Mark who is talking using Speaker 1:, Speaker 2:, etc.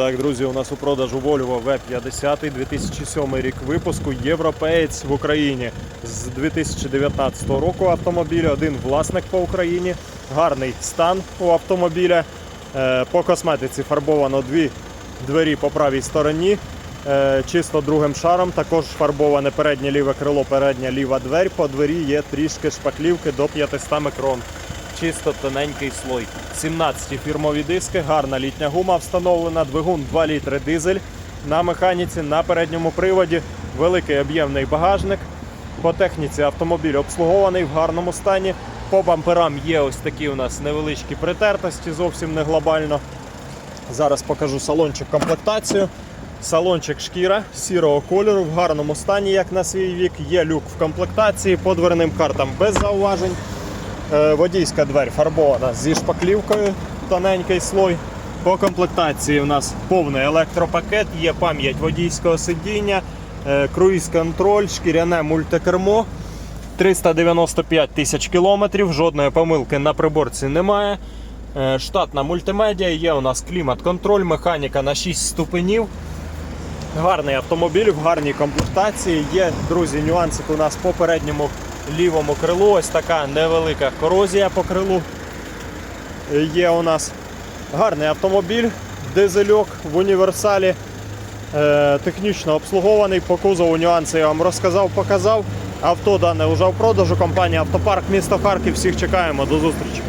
Speaker 1: Так, друзі, у нас у продажу Volvo V50 2007 рік випуску. Європеєць в Україні з 2019 року автомобіль. Один власник по Україні. Гарний стан у автомобіля. Е, По косметиці фарбовано дві двері по правій стороні. Е, Чисто другим шаром. Також фарбоване переднє ліве крило, передня ліва дверь. По двері є трішки шпаклівки до 500 микрон чисто тоненький слой. 17 фірмові диски, гарна літня гума встановлена, двигун 2 літри дизель на механіці, на передньому приводі, великий об'ємний багажник. По техніці автомобіль обслугований в гарному стані. По бамперам є ось такі у нас невеличкі притертості, зовсім не глобально. Зараз покажу салончик комплектацію. Салончик шкіра сірого кольору в гарному стані, як на свій вік. Є люк в комплектації по дверним картам без зауважень. Е, Водійська дверь фарбована зі шпаклівкою, тоненький слой. По комплектації у нас повний електропакет, є пам'ять водійського сидіння, е, круїз-контроль, шкіряне мультикермо. 395 тисяч кілометрів, жодної помилки на приборці немає. Е, Штатна мультимедіа, є у нас клімат-контроль, механіка на 6 ступенів. Гарний автомобіль в гарній комплектації. Є, друзі, нюансик у нас по передньому лівому крилу. Ось така невелика корозія по крилу. Є у нас гарний автомобіль, дизельок в універсалі. Е, технічно обслугований. По кузову нюанси я вам розказав, показав. Авто дане вже в продажу. Компанія Автопарк, місто Харків. Всіх чекаємо. До зустрічі.